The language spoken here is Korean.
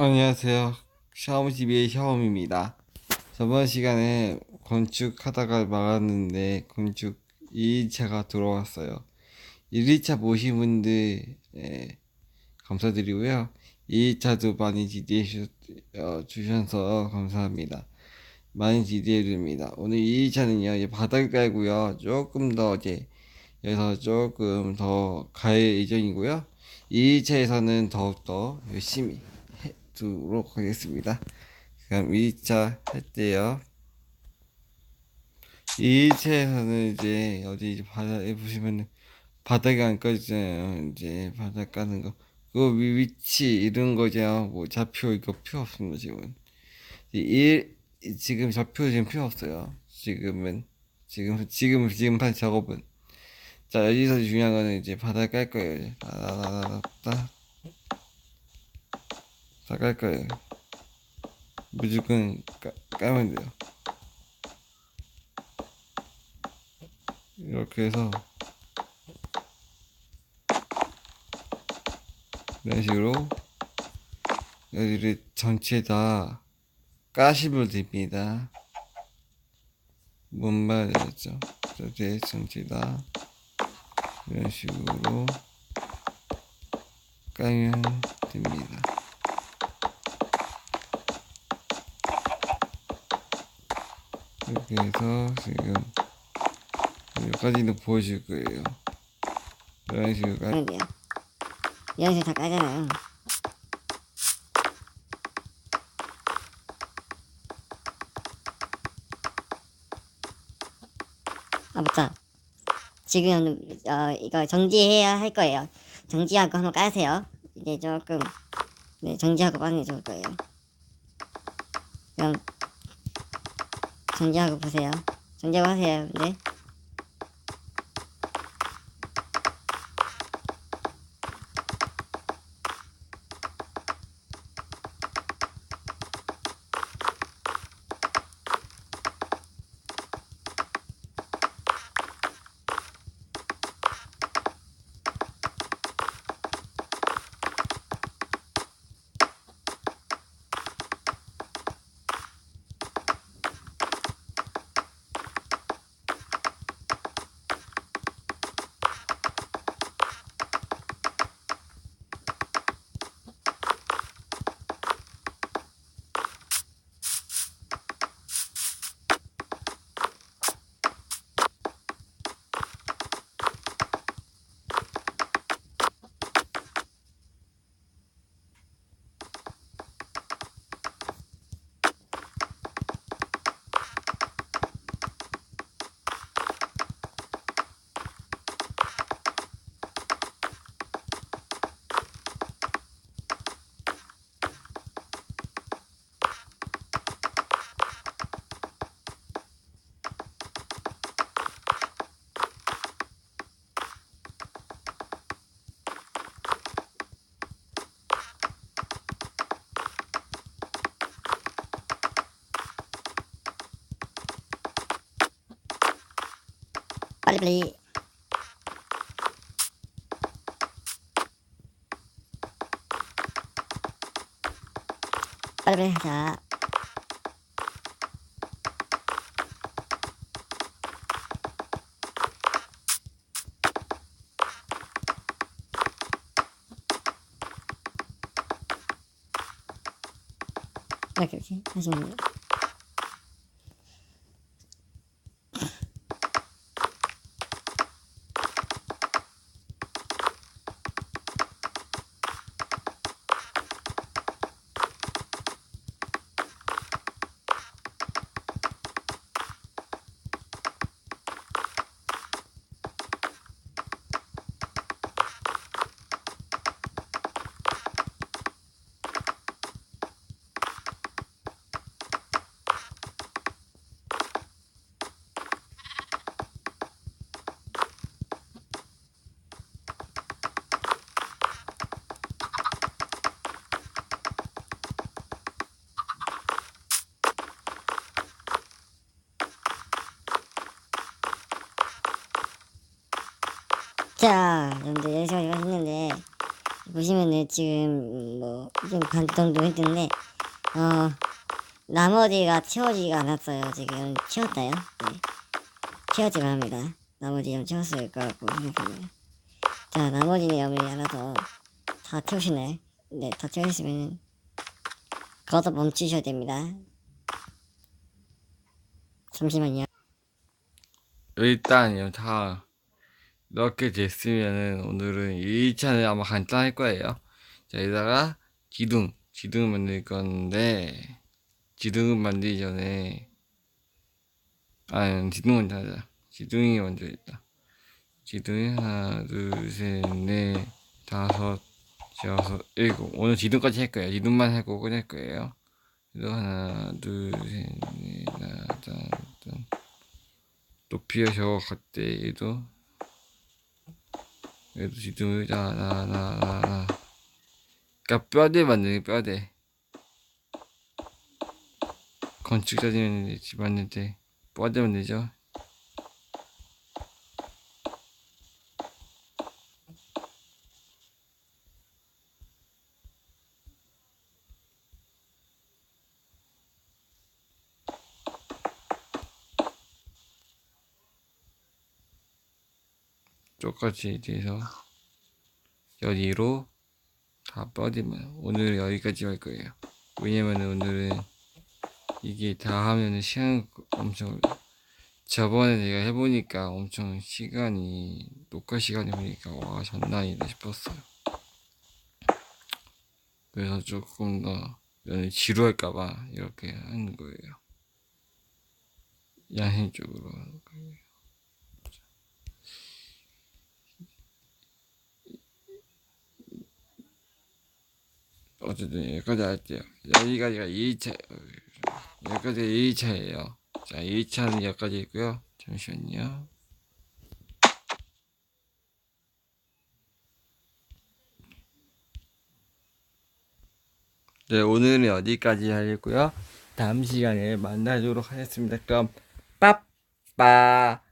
안녕하세요. 샤오미TV의 샤오미입니다. 저번 시간에 건축하다가 막았는데 건축 2일차가 들어왔어요. 1일차 보신 분들 예, 감사드리고요. 2일차도 많이 지지해 주- 어, 감사합니다. 많이 지지해 줍니다. 오늘 2일차는요, 이제 바닥 깔고요. 조금 더 이제 여기서 조금 더 갈 예정이고요. 2일차에서는 더욱더 열심히 도록 하겠습니다. 그럼 2차 할 때요. 2차에서는 이제 어디 바닥에 보시면 바닥이 안 꺼지잖아요. 이제 바닥 까는 거. 그 위- 위치 이런 거죠. 뭐 좌표 이거 필요 없습니다 지금. 일 지금 좌표 지금 필요 없어요. 지금은 지금 지금 지금 판 작업은. 자 여기서 중요한 거는 이제 바닥 깔 거예요. 따다다다다 다 깔 거예요. 무조건 까, 까면 돼요. 이렇게 해서 이런 식으로 여기를 전체 다 까시면 됩니다. 뭔 말이었죠? 이제 전체 다 이런 식으로 까면 됩니다. 이렇게 해서 지금 여기까지는 보여줄 거예요. 이런 식으로 깔- 돼요. 이런 식으로 다 까잖아요. 아 맞다. 지금 어 이거 정지해야 할 거예요. 정지하고 한번 까세요. 이제 조금 네 정지하고 빠는 게 좋을 거예요. 그럼 정지하고 보세요. 정지하고 하세요. 네. 빨리빨리. 빨리빨리 하자. 이렇게 이렇게 하시면 돼요. 자, 여러분들 열심히 했는데 보시면은 지금 뭐좀반 정도 했는데 어 나머지가 채워지지가 않았어요. 지금 채웠다요. 네. 채워지가 합니다. 나머지 좀 채웠을 것 같고 생각합니다. 자 나머지 내용을 알아서 다 채우시네. 네, 다 채우시면 거기서 멈추셔야 됩니다. 잠시만요. 일단요 다 이렇게 됐으면은 오늘은 1차는 아마 간단할 거예요. 자 여기다가 기둥 기둥 만들 건데 기둥을 만들기 전에 아 기둥 먼저 하자. 기둥이 먼저 있다. 기둥이 하나 둘 셋 넷 다섯 여섯 일곱. 오늘 기둥까지 할 거예요. 기둥만 하고 끝낼 거예요. 그래서 하나 둘 셋 넷 다섯 여섯. 높이가 저거 같대 얘도 지금 나나나나 그니까 뼈대 만드는 거, 뼈대. 건축자들은 집 만들 때 뼈대 만들죠 똑같이 돼서 여기로 다 뻗으면 오늘은 여기까지 할 거예요. 왜냐면 오늘은 이게 다 하면은 시간 엄청 저번에 내가 해보니까 엄청 시간이 녹화 시간이 보니까 와 장난이다 싶었어요. 그래서 조금 더 지루할까봐 이렇게 하는 거예요. 양심적으로 하는 거예요. 어쨌든 여기까지 할게요. 여기까지가 2차, 여기까지가 2차예요. 자, 2차는 여기까지 있고요. 잠시만요. 네, 오늘은 여기까지 하겠고요. 다음 시간에 만나도록 하겠습니다. 그럼 빠빠.